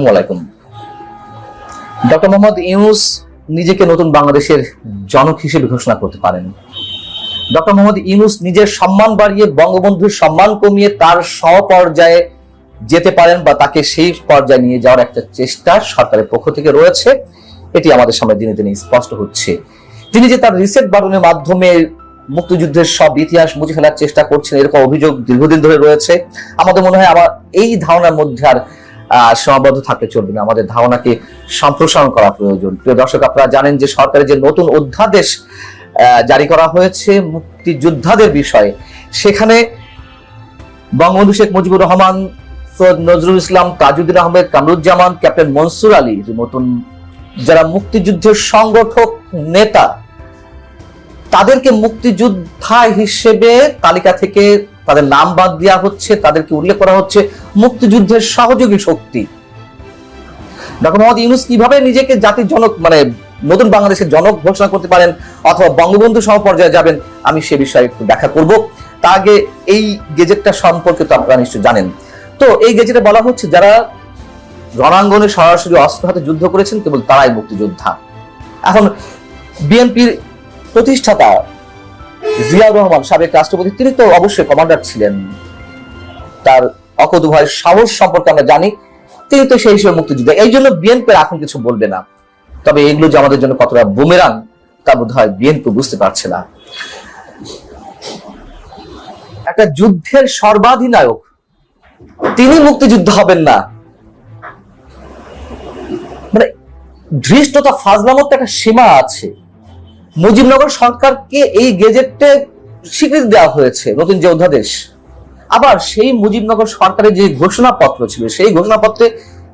আসসালামু আলাইকুম। ডক্টর মোহাম্মদ ইউনুস নিজেকে নতুন বাংলাদেশের জনক হিসেবে ঘোষণা করতে পারেন। ডক্টর মোহাম্মদ ইউনুস নিজের সম্মান বাড়িয়ে বঙ্গবন্ধুর সম্মান কমিয়ে তার সপর্যায়ে যেতে পারেন বা তাকে সেই পর্যায়ে নিয়ে যাওয়ার একটা চেষ্টা সরকারের পক্ষ থেকে রয়েছে। এটি আমাদের সামনে দিনে দিনে স্পষ্ট হচ্ছে। তিনি যে তার রিসেট বাটনের মাধ্যমে মুক্তিযুদ্ধের সব ইতিহাস মুছে ফেলার চেষ্টা করছেন, এরকম অভিযোগ দীর্ঘদিন ধরে রয়েছে। আমাদের মনে হয় আমার এই ধারণার মধ্যে আর সীমাবদ্ধ থাকতে চলবে না। আমাদের ধারণাকে সম্প্রসারণ করা প্রয়োজন। প্রিয় দর্শক, আপনারা জানেন যে সরকারের যে নতুন অধ্যাদেশ জারি করা হয়েছে মুক্তিযোদ্ধাদের বিষয়ে। সেখানে বঙ্গবন্ধু শেখ মুজিবুর রহমান, সৈয়দ নজরুল ইসলাম, তাজউদ্দিন আহমেদ, কামরুজ্জামান, ক্যাপ্টেন মনসুর আলীর মতন যারা মুক্তিযুদ্ধের সংগঠক নেতা, তাদেরকে মুক্তিযোদ্ধা হিসেবে তালিকা থেকে তাদের নাম বাদ দেওয়া হচ্ছে, তাদেরকে উল্লেখ করা হচ্ছে মুক্তিযুদ্ধের সহযোগী শক্তি। ডক্টর মোহাম্মদ ইউনুস কীভাবে নিজেকে জাতির জনক মানে নতুন বাংলাদেশের জনক ঘোষণা করতে পারেন অথবা বঙ্গবন্ধু সম পর্যায়ে যাবেন, আমি সে বিষয়ে একটু ব্যাখ্যা করব। তার আগে এই গেজেটটা সম্পর্কে তো আপনারা নিশ্চয় জানেন। তো এই গেজেটে বলা হচ্ছে, যারা রণাঙ্গনে সরাসরি অস্ত্র হাতে যুদ্ধ করেছেন, কেবল তারাই মুক্তিযোদ্ধা। এখন বিএনপির প্রতিষ্ঠাতা জিয়াউর রহমান সাবেক রাষ্ট্রপতি, তিনি তো অবশ্যই কমান্ডার ছিলেন। তার অকদু ভয়ের সাহস সম্পর্কে আমরা জানি, তিনি তো সেই হিসেবে মুক্তিযুদ্ধ। এই জন্য বিএনপি এখন কিছু বলবে না। তবে এগুলো যে আমাদের জন্য কতটা বুমেরাং তা বোধ হয় বিএনপি বুঝতে পারছে না। একটা যুদ্ধের সর্বাধিনায়ক, তিনি মুক্তিযুদ্ধ হবেন না। মানে ধৃষ্টতা ফাজলামত একটা সীমা আছে। মুজিবনগর সরকারকে এই গেজেটে স্বীকৃতি দেওয়া হয়েছে নতুন যে অধ্যাদেশ। আবার সেই মুজিবনগর সরকারের যে ঘোষণাপত্র ছিল, সেই ঘোষণাপত্রে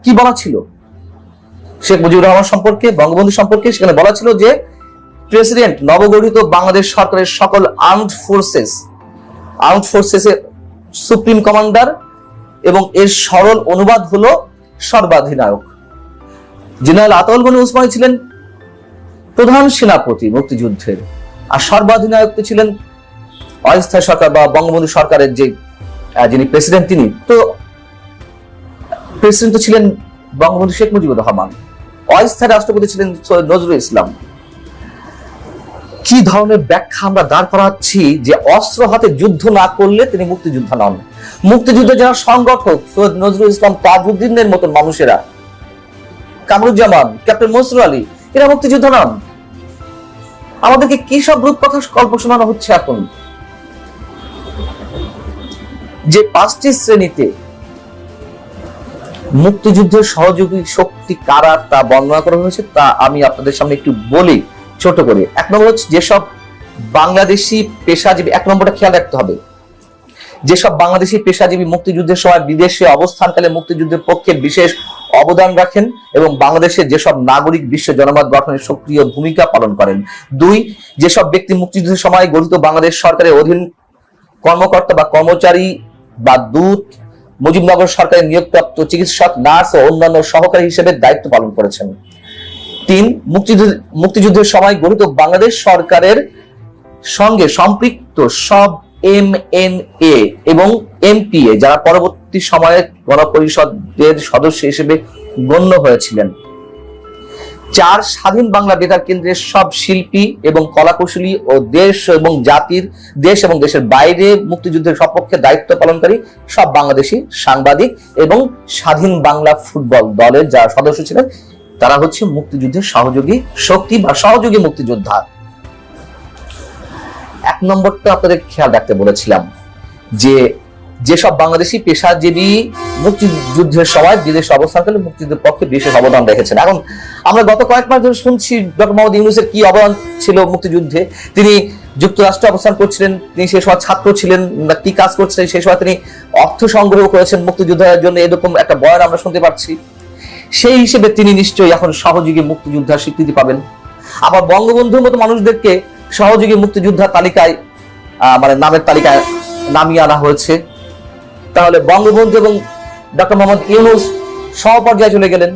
কি বলা ছিল? শেখ মুজিবুর রহমান সম্পর্কে, বঙ্গবন্ধু সম্পর্কে সেখানে বলা ছিল যে, প্রেসিডেন্ট নবগঠিত বাংলাদেশ সরকারের সকল আর্মড ফোর্সেস, আর্মড ফোর্সেসের সুপ্রিম কমান্ডার এবং এর সরল অনুবাদ হলো সর্বাধিনায়ক। জেনারেল আতাউল গনি উসমানী ছিলেন প্রধান সেনাপতি মুক্তিযুদ্ধের। আর সর্বাধিনায়ক তো ছিলেন অস্থায়ী সরকার বা বঙ্গবন্ধু সরকারের যে যিনি প্রেসিডেন্ট তিনি, তো প্রেসিডেন্ট ছিলেন বঙ্গবন্ধু শেখ মুজিবুর রহমান। অস্থায়ী রাষ্ট্রপতি ছিলেন সৈয়দ নজরুল ইসলাম। কি ধরনের ব্যাখ্যা আমরা দাঁড় করাচ্ছি যে অস্ত্র হাতে যুদ্ধ না করলে তিনি মুক্তিযোদ্ধা নন? মুক্তিযুদ্ধ যারা সংগঠক, সৈয়দ নজরুল ইসলাম তাজউদ্দিনের মতন মানুষেরা, কামরুজ্জামান, ক্যাপ্টেন মনসুর আলী, এরা মুক্তিযুদ্ধ নন। আমাদেরকে কি সব রূপকথা গল্প শোনানো হচ্ছে এখন? যে পাঁচটি শ্রেণীতে মুক্তিযুদ্ধের সহযোগী শক্তি কারা তা বর্ণনা করা হয়েছে, তা আমি আপনাদের সামনে একটু বলি ছোট করে। এক নম্বর হচ্ছে যেসব বাংলাদেশি পেশাজীবী, এক নম্বরটা খেয়াল রাখতে হবে। যেসব বাংলাদেশি পেশাজীবী মুক্তিযুদ্ধের সময় বিদেশে অবস্থানকালে মুক্তিযুদ্ধের পক্ষে বিশেষ অবদান রাখেন এবং বাংলাদেশের যেসব নাগরিক বিশ্ব জনমত গঠনের সক্রিয় ভূমিকা পালন করেন। দুই, যেসব ব্যক্তি মুক্তিযুদ্ধের সময় গঠিত বাংলাদেশ সরকারের অধীন কর্মকর্তা বা কর্মচারী বা দূত, মুজিবনগর সরকারের নিয়োগপ্রাপ্ত চিকিৎসক, নার্স ও অন্যান্য সহকারী হিসেবে দায়িত্ব পালন করেছেন। তিন, মুক্তিযুদ্ধ, মুক্তিযুদ্ধের সময় গঠিত বাংলাদেশ সরকারের সঙ্গে সম্পৃক্ত সব এম এন এ এবং এমপিএ যারা পরবর্তী সময়ে গণপরিষদের সদস্য হিসেবে গণ্য হয়েছিলেন। চার স্বাধীন বাংলা বেতার কেন্দ্রের সব শিল্পী এবং কলাকুশলী ও দেশ এবং জাতির, দেশ এবং দেশের বাইরে মুক্তিযুদ্ধের সপক্ষে দায়িত্ব পালনকারী সব বাংলাদেশি সাংবাদিক এবং স্বাধীন বাংলা ফুটবল দলের যারা সদস্য ছিলেন, তারা হচ্ছে মুক্তিযুদ্ধের সহযোগী শক্তি বা সহযোগী মুক্তিযোদ্ধা। এক নম্বরটা আপনাদের খেয়াল রাখতে বলেছিলাম যে যেসব বাংলাদেশি পেশাজীবী মুক্তিযুদ্ধের সময় বিদেশে অবস্থানকালে মুক্তিযুদ্ধের পক্ষে বিশেষ অবদান রেখেছেন। এখন আমরা গত কয়েক মাস ধরে শুনছি ডক্টর মোহাম্মদ ইউনুসের কি অবদান ছিল মুক্তিযুদ্ধে? তিনি যুক্তরাষ্ট্রে অবস্থান করছিলেন, তিনি সেই সময় ছাত্র ছিলেন কি কাজ করছিলেন, সেই সময় তিনি অর্থ সংগ্রহ করেছেন মুক্তিযুদ্ধের জন্য এরকম একটা বয়ান আমরা শুনতে পাচ্ছি। সেই হিসেবে তিনি নিশ্চয়ই এখন সহযোগী মুক্তিযোদ্ধার স্বীকৃতি পাবেন। আবার বঙ্গবন্ধুর মতো মানুষদেরকে সহযোগী মুক্তিযোদ্ধা তালিকায় মানে নামের তালিকায় নামিয়ে আনা হয়েছে। তাহলে বঙ্গবন্ধু এবং ডক্টর মোহাম্মদ ইউনুস সহপর্যায়ে চলে গেলেন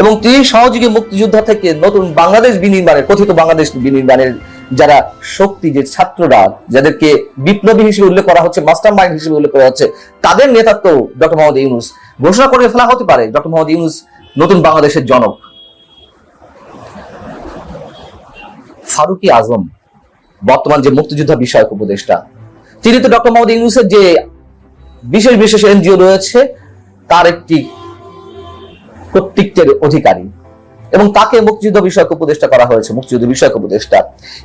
এবং তিনি সহযোগী মুক্তিযোদ্ধা থেকে নতুন বাংলাদেশ বিনির্মাণের, কথিত বাংলাদেশ বিনির্মাণের যারা শক্তি, যে ছাত্ররা, যাদেরকে বিপ্লবী হিসেবে উল্লেখ করা হচ্ছে মাস্টার মাইন্ড হিসেবে উল্লেখ করা হচ্ছে, তাদের নেতৃত্ব ডক্টর মোহাম্মদ ইউনুস ঘোষণা করে ফেলা হতে পারে। ডক্টর মোহাম্মদ ইউনুস নতুন বাংলাদেশের জনক। ফারুকি আজম, বর্তমান যে মুক্তিযোদ্ধা বিষয়ক উপদেষ্টা, তিনি তো ডক্টর মোহাম্মদ ইউনুসের যে বিশেষ বিশেষ এনজিও রয়েছে, তার একটি কর্তৃত্বের অধিকারী। এবং তাকে মুক্তিযুদ্ধ বিষয়ক উপদেষ্টা করা হয়েছে, মুক্তিযুদ্ধ বিষয়ক উপদেষ্টা।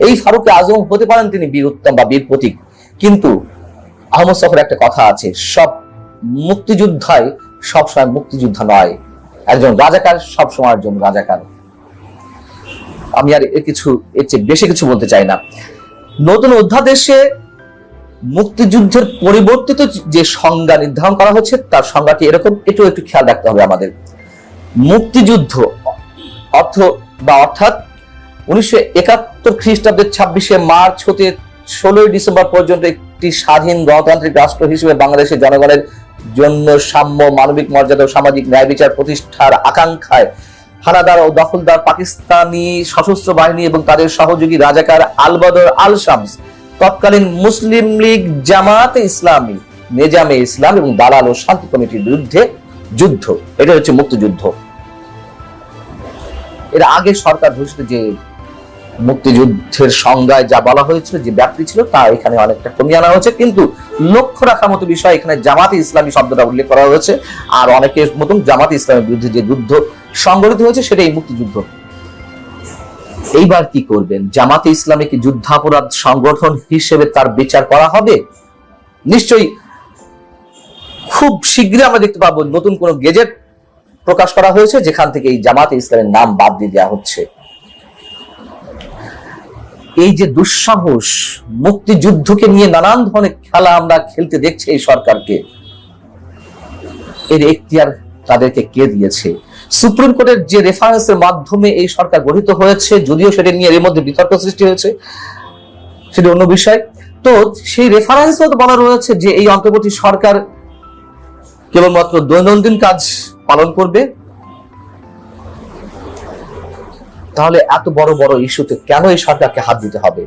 এই ফারুক আজম হতে পারেন তিনি বীর উত্তম বা বীর প্রতীক, কিন্তু আহমদ সফর একটা কথা আছে, সব মুক্তিযোদ্ধাই সবসময় মুক্তিযোদ্ধা নয়। একজন রাজাকার সব সময়ের জন্য রাজাকার। আমি আর এর কিছু, এর চেয়ে বেশি কিছু বলতে চাই না। নতুন অধ্যাদেশে মুক্তিযুদ্ধের পরিবর্তিত যে সংজ্ঞা নির্ধারণ করা হচ্ছে, তার সংজ্ঞাটি এরকম, এটাও একটু খেয়াল রাখতে হবে আমাদের। মুক্তিযুদ্ধ, অর্থ বা অর্থাৎ উনিশশো একাত্তর খ্রিস্টাব্দের ছাব্বিশে মার্চ হতে ষোলোই ডিসেম্বর পর্যন্ত একটি স্বাধীন গণতান্ত্রিক রাষ্ট্র হিসেবে বাংলাদেশের জনগণের জন্য সাম্য, মানবিক মর্যাদা ও সামাজিক ন্যায় বিচার প্রতিষ্ঠার আকাঙ্ক্ষায় হানাদার ও দখলদার পাকিস্তানি সশস্ত্র বাহিনী এবং তাদের সহযোগী রাজাকার আলবদর আল শামস তৎকালীন মুসলিম লীগ জামাতে ইসলামী, নেজামে ইসলাম এবং দালাল ও শান্তি কমিটির বিরুদ্ধে যুদ্ধ। এটা হচ্ছে মুক্তিযুদ্ধ। এর আগে সরকার ঘোষিত যে মুক্তিযুদ্ধের সংজ্ঞায় যা বলা হয়েছিল, যে ব্যাপ্তি ছিল, তা এখানে অনেকটা কমিয়ে আনা হয়েছে। কিন্তু লক্ষ্য রাখার মতো বিষয়, এখানে জামাতে ইসলামী শব্দটা উল্লেখ করা হয়েছে। আর অনেকের মতন জামাতে ইসলামের বিরুদ্ধে যে যুদ্ধ সংগঠিত হয়েছে সেটা এই মুক্তিযুদ্ধ। এইবার কি করবেন? জামাতে ইসলামী কি যুদ্ধাপরাধ সংগঠন হিসেবে তার বিচার করা হবে? নিশ্চয়ই খুব শীঘ্রই আমরা দেখতে পাবো নতুন কোন গেজেট প্রকাশ করা হয়েছে, যেখান থেকে এই জামাতে ইসলামের নাম বাদ দিয়ে দেওয়া হচ্ছে। এই যে দুঃসাহস, মুক্তিযুদ্ধকে নিয়ে নানান ধরনের খেলা আমরা খেলতে দেখছি এই সরকারকে। এর এখতিয়ার তাদেরকে কে দিয়েছে? সুপ্রিম কোর্টের যে রেফারেন্সের মাধ্যমে এই সরকার গঠিত হয়েছে, যদিও সেটা নিয়ে এর মধ্যে বিতর্ক সৃষ্টি হয়েছে, সেটা অন্য বিষয়। তো সেই রেফারেন্স বলা রয়েছে যে এই অন্তর্বর্তী সরকার কেবলমাত্র দৈনন্দিন কাজ পালন করবে। তাহলে এত বড় বড় ইস্যুতে কেন এই সরকারকে হাত দিতে হবে?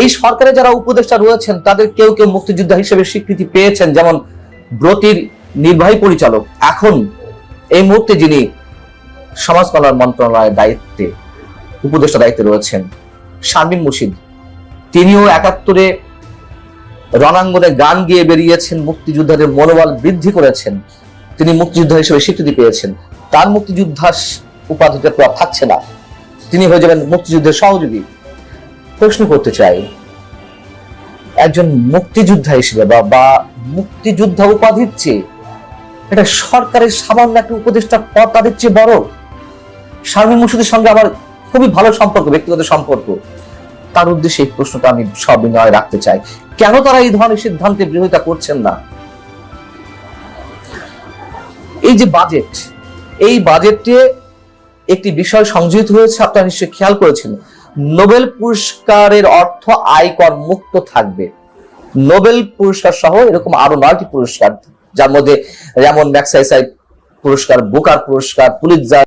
এই সরকারে যারা উপদেষ্টা রয়েছেন, তাদের কেউ কেউ মুক্তিযোদ্ধা হিসেবে স্বীকৃতি পেয়েছেন, যেমন ব্রতির নির্বাহী পরিচালক। এখন এই মুহূর্তে যিনি সমাজ কল্যাণ মন্ত্রণালয়ের দায়িত্বে, উপদেষ্টা দায়িত্বে রয়েছেন শারমিন মুর্শিদ, তিনিও একাত্তরে রণাঙ্গনে গান গিয়ে বেরিয়েছেন, মুক্তিযোদ্ধাদের মনোবল বৃদ্ধি করেছেন, তিনি মুক্তিযোদ্ধা হিসেবে স্বীকৃতি পেয়েছেন। তার মুক্তিযোদ্ধা উপাধিতে প্রভাব থাকছে না। তিনি হয়ে যাবেন মুক্তিযুদ্ধের সহযোগী। প্রশ্ন করতে চাই, একজন মুক্তিযোদ্ধা হিসেবে বা বা মুক্তিযোদ্ধা উপাধির চেয়ে এটা সরকারের সামান্য একটা উপদেষ্টা পদ তাদের চেয়ে বড়। শারমিন মুর্শিদের সঙ্গে আমার খুবই ভালো সম্পর্ক, ব্যক্তিগত সম্পর্ক। তার উদ্দেশ্যে এই প্রশ্নটা আমি সবিনয় রাখতে চাই। কেন তারা এই ধরনের সিদ্ধান্তে বিরোধিতা করছেন না? এই যে বাজেট এই বাজেটে একটি বিষয় সংযোজিত হয়েছে, আপনারা নিশ্চয়ই খেয়াল করেছেন। নোবেল পুরস্কারের অর্থ আয়কর মুক্ত থাকবে। নোবেল পুরস্কার সহ এরকম আরও নয়টি পুরস্কার যার মধ্যে যেমন ম্যাক্সাইসাই পুরস্কার বুকার পুরস্কার পুলিৎজার